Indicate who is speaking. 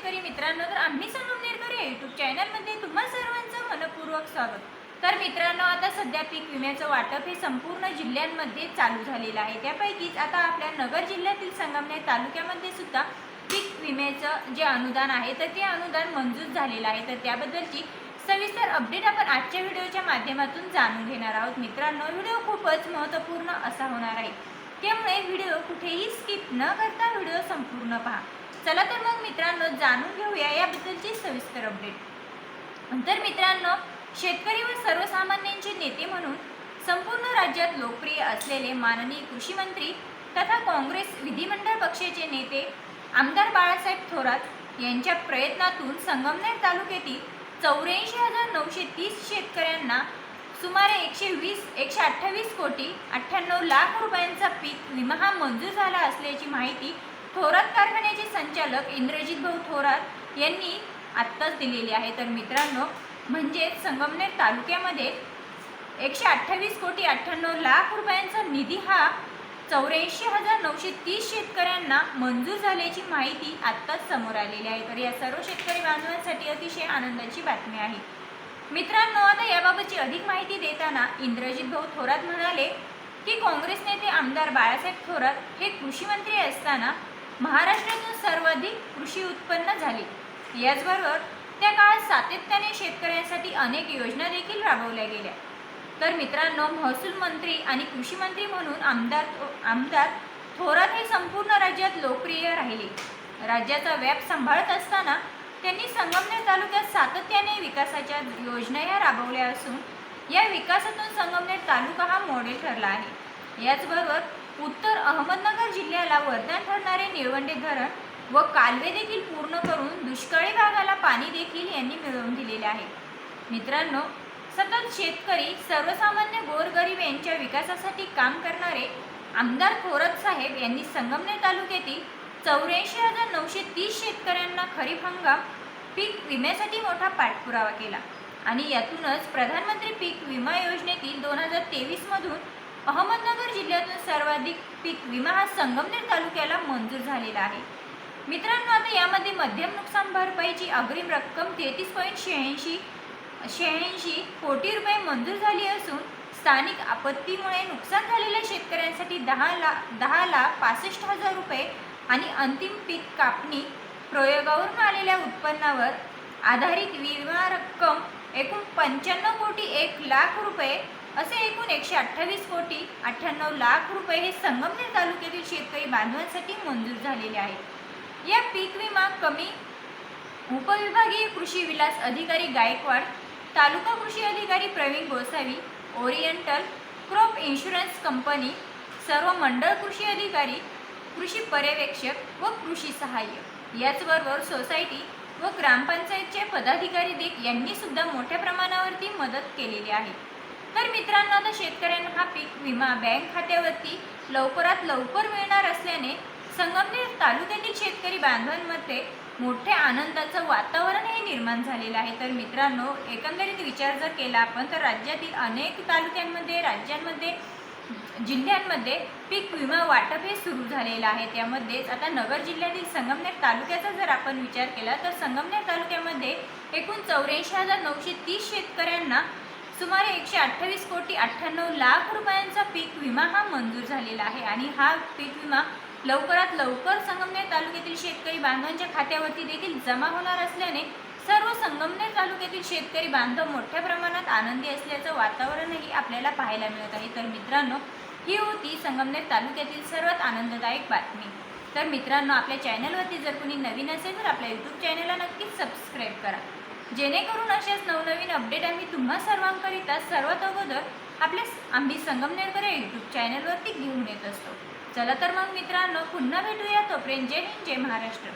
Speaker 1: शेतकरी मित्रांनो तर आम्ही संगमनेरकर या यूट्यूब चॅनलमध्ये तुम्हा सर्वांचं मनपूर्वक स्वागत. तर मित्रांनो आता सध्या पीक विम्याचं वाटप हे संपूर्ण जिल्ह्यांमध्ये चालू झालेलं आहे. त्यापैकीच आता आपल्या नगर जिल्ह्यातील संगमनेर तालुक्यामध्ये सुद्धा पीक विम्याचं जे अनुदान आहे तर ते अनुदान मंजूर झालेलं आहे. तर त्याबद्दलची सविस्तर अपडेट आपण आजच्या व्हिडिओच्या माध्यमातून जाणून घेणार आहोत. मित्रांनो व्हिडिओ खूपच महत्त्वपूर्ण असा होणार आहे. त्यामुळे व्हिडिओ कुठेही स्किप न करता व्हिडिओ संपूर्ण पहा. चला तर मग मित्रांनो जाणून घेऊया याबद्दलची सविस्तर अपडेट तर मित्रांनो शेतकरी व सर्वसामान्यांचे नेते म्हणून संपूर्ण राज्यात लोकप्रिय असलेले माननीय कृषी मंत्री तथा काँग्रेस विधिमंडळ पक्षाचे नेते आमदार बाळासाहेब थोरात यांच्या प्रयत्नातून संगमनेर तालुक्यातील चौऱ्याऐंशी हजार नऊशे तीस शेतकऱ्यांना सुमारे एकशे वीस एकशे अठ्ठावीस कोटी अठ्ठ्याण्णव लाख रुपयांचा पीक विमा हा मंजूर झाला असल्याची माहिती थोरात कारखान्याचे संचालक इंद्रजित भाऊ थोरात यांनी आत्ताच दिलेली आहे. तर मित्रांनो म्हणजेच संगमनेर तालुक्यामध्ये एकशे अठ्ठावीस कोटी अठ्ठ्याण्णव लाख रुपयांचा निधी हा चौऱ्याऐंशी हजार नऊशे तीस शेतकऱ्यांना मंजूर झाल्याची माहिती आत्ताच समोर आलेली आहे. तर या सर्व शेतकरी बांधवांसाठी अतिशय आनंदाची बातमी आहे. मित्रांनो आता याबाबतची अधिक माहिती देताना इंद्रजित भाऊ थोरात म्हणाले की काँग्रेस नेते आमदार बाळासाहेब थोरात हे कृषी मंत्री असताना महाराष्ट्रातून सर्वाधिक कृषी उत्पन्न झाले. याचबरोबर त्या काळात सातत्याने शेतकऱ्यांसाठी अनेक योजना देखील राबवल्या गेल्या. तर मित्रांनो महसूल मंत्री आणि कृषी मंत्री म्हणून आमदार आमदार थोरात हे संपूर्ण राज्यात लोकप्रिय राहिले. राज्याचा व्याप सांभाळत असताना त्यांनी संगमनेर तालुक्यात सातत्याने विकासाच्या योजना या राबवल्या असून या विकासातून संगमनेर तालुका हा मॉडेल ठरला आहे. याचबरोबर उत्तर अहमदनगर जिल्ह्याला वरदान ठरणारे निळवंडे धरण व कालवे देखील पूर्ण करून दुष्काळी भागाला पाणी देखील यांनी मिळवून दिलेले आहे. मित्रांनो सतत शेतकरी सर्वसामान्य गोरगरीब यांच्या विकासासाठी काम करणारे आमदार थोरत साहेब यांनी संगमनेर तालुक्यातील चौऱ्याऐंशी हजार नऊशे तीस शेतकऱ्यांना खरीप हंगाम पीक विम्यासाठी मोठा पाठपुरावा केला आणि यातूनच प्रधानमंत्री पीक विमा योजनेतील दोन हजार तेवीसमधून अहमदनगर जिल्ह्यातून सर्वाधिक पीक विमा हा संगमनेर तालुक्याला मंजूर झालेला आहे. मित्रांनो आता यामध्ये मध्यम नुकसान भरपाईची अग्रिम रक्कम तेहतीस पॉईंट शहाऐंशी शहाऐंशी कोटी रुपये मंजूर झाली असून स्थानिक आपत्तीमुळे नुकसान झालेल्या शेतकऱ्यांसाठी दहा ला दहा लाख पासष्ट हजार रुपये आणि अंतिम पीक कापणी प्रयोगावरून आलेल्या उत्पन्नावर आधारित विमा रक्कम एकूण पंच्याण्णव कोटी एक लाख रुपये असे एकूण एकशे अठ्ठावीस कोटी अठ्ठ्याण्णव लाख रुपये हे संगमनेर तालुक्यातील शेतकरी बांधवांसाठी मंजूर झालेले आहेत या पीक विमा कमी उपविभागीय कृषी विलास अधिकारी गायकवाड तालुका कृषी अधिकारी Pravin Gosavi oriental crop insurance company सर्व मंडळ कृषी अधिकारी कृषी पर्यवेक्षक व कृषी सहाय्य याचबरोबर सोसायटी व ग्रामपंचायतचे पदाधिकारी देख यांनी सुद्धा मोठ्या प्रमाणावरती मदत केलेली आहे. तर मित्रांनो आता शेतकऱ्यांना हा पीक विमा बँक खात्यावरती लवकरात लवकर मिळणार असल्याने संगमनेर तालुक्यातील शेतकरी बांधवांमध्ये मोठे आनंदाचं वातावरण हे निर्माण झालेलं आहे. तर मित्रांनो एकंदरीत विचार जर केला आपण तर राज्यातील अनेक तालुक्यांमध्ये राज्यांमध्ये जिल्ह्यांमध्ये पीक विमा वाटप हे सुरू झालेलं आहे. त्यामध्येच आता नगर जिल्ह्यातील संगमनेर तालुक्याचा जर आपण विचार केला तर संगमनेर तालुक्यामध्ये एकूण चौऱ्याऐंशी हजार नऊशे तीस शेतकऱ्यांना सुमारे एकशे अठ्ठावीस कोटी अठ्ठ्याण्णव लाख रुपयांचा पीक विमा हा मंजूर झालेला आहे आणि हा पीक विमा लवकरात लवकर संगमनेर तालुक्यातील शेतकरी बांधवांच्या खात्यावरती देखील जमा होणार असल्याने सर्व संगमनेर तालुक्यातील शेतकरी बांधव मोठ्या प्रमाणात आनंदी असल्याचं वातावरणही आपल्याला पाहायला मिळत आहे. तर मित्रांनो ही होती संगमनेर तालुक्यातील सर्वात आनंददायक बातमी. तर मित्रांनो आपल्या चॅनलवरती जर कोणी नवीन असेल तर आपल्या यूट्यूब चॅनलला नक्कीच सबस्क्राईब करा. जेणेकरून असेच नवनवीन अपडेट आम्ही तुम्हा सर्वांकरिता सर्वात अगोदर आपल्या आम्ही संगमनेरकर यूट्यूब चॅनलवरती घेऊन येत असतो. चला तर मग मित्रांनो पुन्हा भेटूया तोपर्यंत जय हिंद जय महाराष्ट्र.